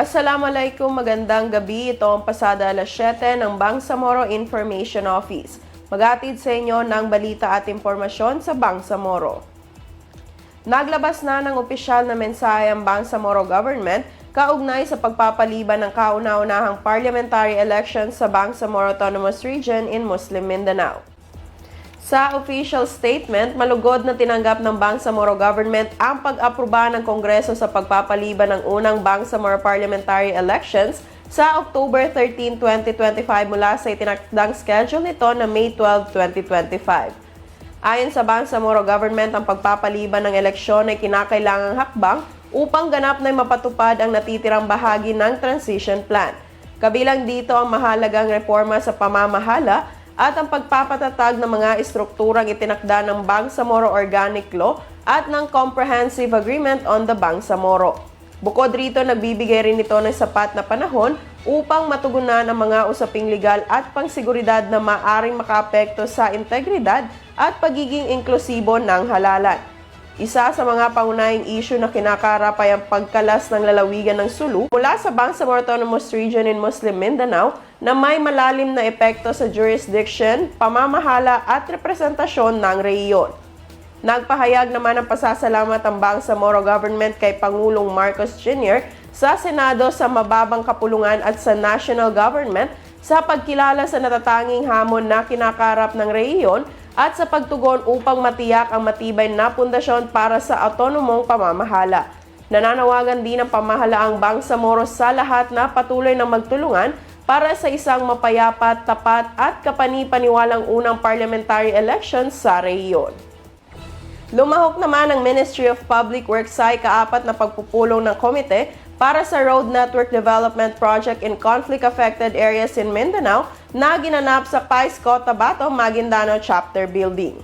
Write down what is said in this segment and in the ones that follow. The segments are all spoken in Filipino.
Assalamualaikum, magandang gabi. Ito ang pasada alas 7 ng Bangsamoro Information Office. Magatid sa inyo ng balita at impormasyon sa Bangsamoro. Naglabas na ng opisyal na mensahe ang Bangsamoro Government kaugnay sa pagpapaliban ng kauna-unahang parliamentary elections sa Bangsamoro Autonomous Region in Muslim Mindanao. Sa official statement, malugod na tinanggap ng Bangsamoro government ang pag-aproba ng Kongreso sa pagpapaliban ng unang Bangsamoro parliamentary elections sa October 13, 2025 mula sa itinakdang schedule nito na May 12, 2025. Ayon sa Bangsamoro government, ang pagpapaliban ng eleksyon ay kinakailangang hakbang upang ganap na mapatupad ang natitirang bahagi ng transition plan. Kabilang dito ang mahalagang reforma sa pamamahala at ang pagpapatatag ng mga estrukturang itinakda ng Bangsamoro Organic Law at ng Comprehensive Agreement on the Bangsamoro. Bukod rito, nagbibigay rin ito ng sapat na panahon upang matugunan ang mga usaping legal at pangsiguridad na maaring makaapekto sa integridad at pagiging inklusibo ng halalan. Isa sa mga pangunahing issue na kinakarap ay ang pagkalas ng lalawigan ng Sulu mula sa Bangsamoro Autonomous Region in Muslim Mindanao na may malalim na epekto sa jurisdiction, pamamahala at representasyon ng rehiyon. Nagpahayag naman ng pasasalamat ang Bangsamoro government kay Pangulong Marcos Jr. sa Senado sa mababang kapulungan at sa national government sa pagkilala sa natatanging hamon na kinakarap ng rehiyon at sa pagtugon upang matiyak ang matibay na pundasyon para sa autonomong pamamahala. Nananawagan din ang pamahalaang Bangsamoro sa lahat na patuloy na magtulungan para sa isang mapayapa, tapat at kapani-paniwalang unang parliamentary elections sa rehiyon. Lumahok naman ang Ministry of Public Works sa kaapat na pagpupulong ng komite para sa Road Network Development Project in conflict-affected areas in Mindanao na ginanap sa Pais Cotabato, Maguindano Chapter Building.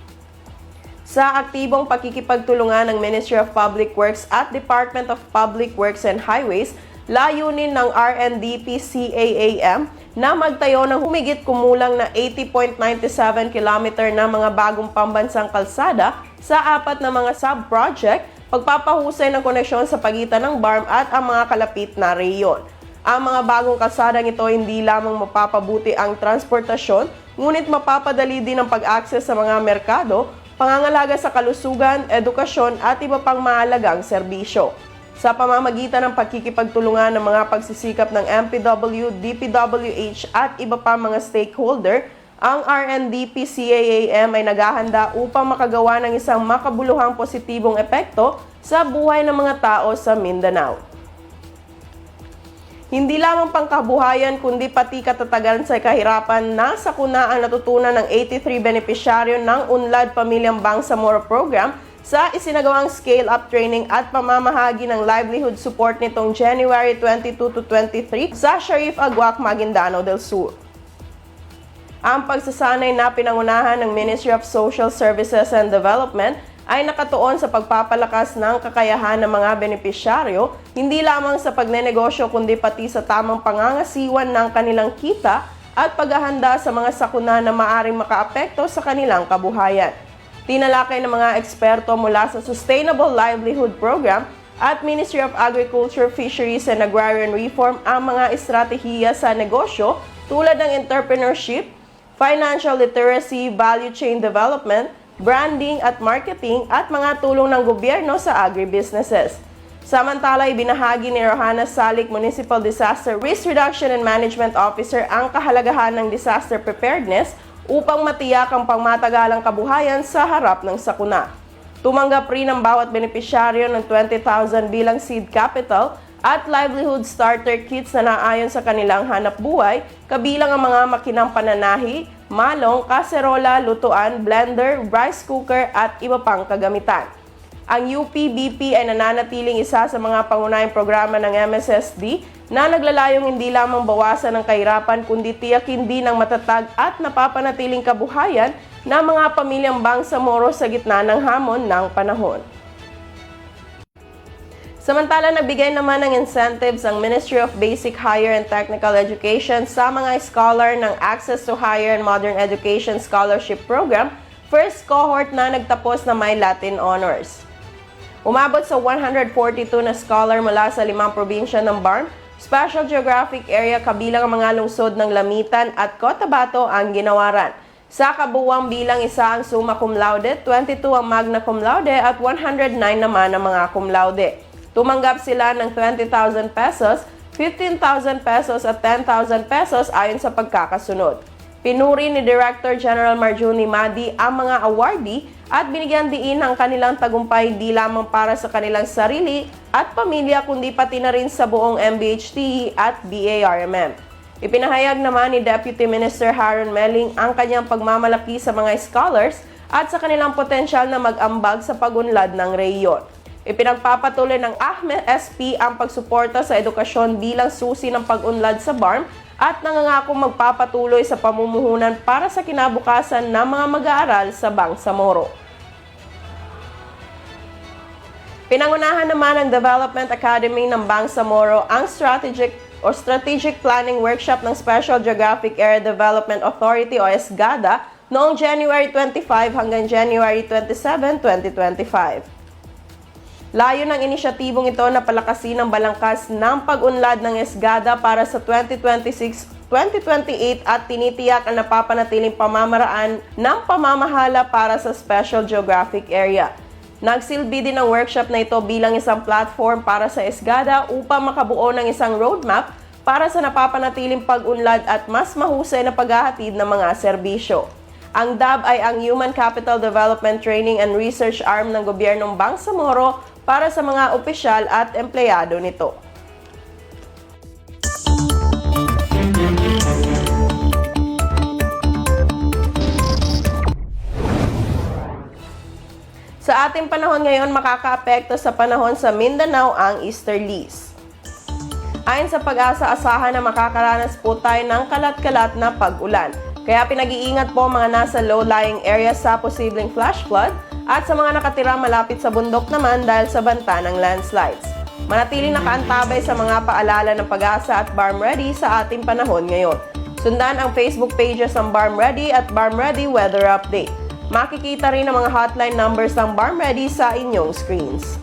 Sa aktibong pakikipagtulungan ng Ministry of Public Works at Department of Public Works and Highways, layunin ng RNDP-CAAM na magtayo ng humigit kumulang na 80.97 kilometer na mga bagong pambansang kalsada sa apat na mga sub-project, pagpapahusay ng koneksyon sa pagitan ng BARM at ang mga kalapit na reyon. Ang mga bagong kalsadang ito hindi lamang mapapabuti ang transportasyon, ngunit mapapadali din ang pag-access sa mga merkado, pangangalaga sa kalusugan, edukasyon at iba pang mahalagang serbisyo sa pamamagitan ng pagkikipagtulungan ng mga pagsisikap ng MPW, DPWH at iba pa mga stakeholder, ang RNDP-CAAM ay naghahanda upang makagawa ng isang makabuluhang positibong epekto sa buhay ng mga tao sa Mindanao. Hindi lamang pangkabuhayan kundi pati katatagan sa kahirapan na sakuna ang natutunan ng 83 benepisyaryo ng Unlad Pamilyang Bangsamoro Program sa isinagawang scale-up training at pamamahagi ng livelihood support nitong January 22 to 23 sa Sharif Aguac, Maguindano del Sur. Ang pagsasanay na pinangunahan ng Ministry of Social Services and Development ay nakatuon sa pagpapalakas ng kakayahan ng mga benepisyaryo, hindi lamang sa pagnenegosyo kundi pati sa tamang pangangasiwan ng kanilang kita at paghahanda sa mga sakuna na maaring makaapekto sa kanilang kabuhayan. Tinalakay ng mga eksperto mula sa Sustainable Livelihood Program at Ministry of Agriculture, Fisheries and Agrarian Reform ang mga estratehiya sa negosyo tulad ng entrepreneurship, financial literacy, value chain development, branding at marketing at mga tulong ng gobyerno sa agribusinesses. Samantala, ibinahagi ni Rohana Salik, Municipal Disaster Risk Reduction and Management Officer ang kahalagahan ng disaster preparedness upang matiyak ang pangmatagalang kabuhayan sa harap ng sakuna. Tumanggap rin ang bawat benepisyaryo ng 20,000 bilang seed capital at livelihood starter kits na naayon sa kanilang hanap buhay, kabilang ang mga makinang pananahi, malong, kaserola, lutuan, blender, rice cooker at iba pang kagamitan. Ang UPBP ay nananatiling isa sa mga pangunahing programa ng MSSD na naglalayong hindi lamang bawasan ng kahirapan kundi tiyakin din ang matatag at napapanatiling kabuhayan ng mga pamilyang Bangsamoro sa gitna ng hamon ng panahon. Samantala, nagbigay naman ng incentives ang Ministry of Basic Higher and Technical Education sa mga scholar ng Access to Higher and Modern Education Scholarship Program, first cohort na nagtapos na may Latin Honors. Umabot sa 142 na scholar mula sa limang probinsya ng BARM Special Geographic Area kabilang ang mga lungsod ng Lamitan at Cotabato ang ginawaran. Sa kabuwang bilang isa ang summa cum laude, 22 ang magna cum laude at 109 naman ang mga cum laude. Tumanggap sila ng 20,000 pesos, 15,000 pesos at 10,000 pesos ayon sa pagkakasunod. Pinuri ni Director General Marjuni Madi ang mga awardee at binigyan diin ang kanilang tagumpay di lamang para sa kanilang sarili at pamilya kundi pati na rin sa buong MBHT at BARMM. Ipinahayag naman ni Deputy Minister Haron Melling ang kanyang pagmamalaki sa mga scholars at sa kanilang potensyal na mag-ambag sa pagunlad ng reyon. Ipinagpapatuloy ng Ahmed SP ang pagsuporta sa edukasyon bilang susi ng pag-unlad sa BARM at nangangako magpapatuloy sa pamumuhunan para sa kinabukasan ng mga mag-aaral sa Bangsamoro. Pinangunahan naman ng Development Academy ng Bangsamoro ang strategic or strategic planning workshop ng Special Geographic Area Development Authority o SGADA noong January 25 hanggang January 27, 2025. Layo ng inisyatibong ito na palakasin ang balangkas ng pag-unlad ng ESGADA para sa 2026-2028 at tinitiyak ang napapanatiling pamamaraan ng pamamahala para sa Special Geographic Area. Nagsilbi din ang workshop na ito bilang isang platform para sa ESGADA upang makabuo ng isang roadmap para sa napapanatiling pag-unlad at mas mahusay na paghahatid ng mga serbisyo. Ang DAB ay ang Human Capital Development Training and Research Arm ng gobyernong Bangsamoro para sa mga opisyal at empleyado nito. Sa ating panahon ngayon, makakaapekto sa panahon sa Mindanao ang easterlies. Ayon sa pag-asa, asahan na makakaranas po tayo ng kalat-kalat na pag-ulan. Kaya pinag-iingat po mga nasa low-lying areas sa posibleng flash flood at sa mga nakatira malapit sa bundok naman dahil sa banta ng landslides. Manatiling nakaantabay sa mga paalala ng pag-asa at Barm Ready sa ating panahon ngayon. Sundan ang Facebook pages ng Barm Ready at Barm Ready Weather Update. Makikita rin ang mga hotline numbers ng Barm Ready sa inyong screens.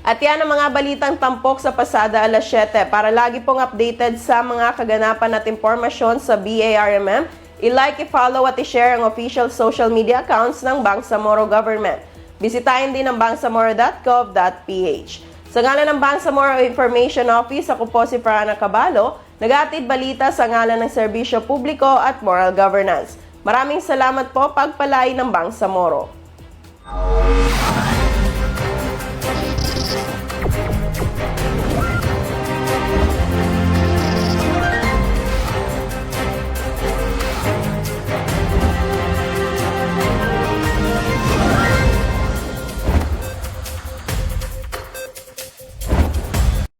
At yan ang mga balitang tampok sa pasada alas 7. Para lagi pong updated sa mga kaganapan at impormasyon sa BARMM, i-like, i-follow at i-share ang official social media accounts ng Bangsamoro Government. Bisitahin din ang bangsamoro.gov.ph. Sa ngalan ng Bangsamoro Information Office, ako po si Prana Cabalo, nag-atid balita sa ngalan ng Serbisyo Publiko at Moral Governance. Maraming salamat po pagpalay ng Bangsamoro.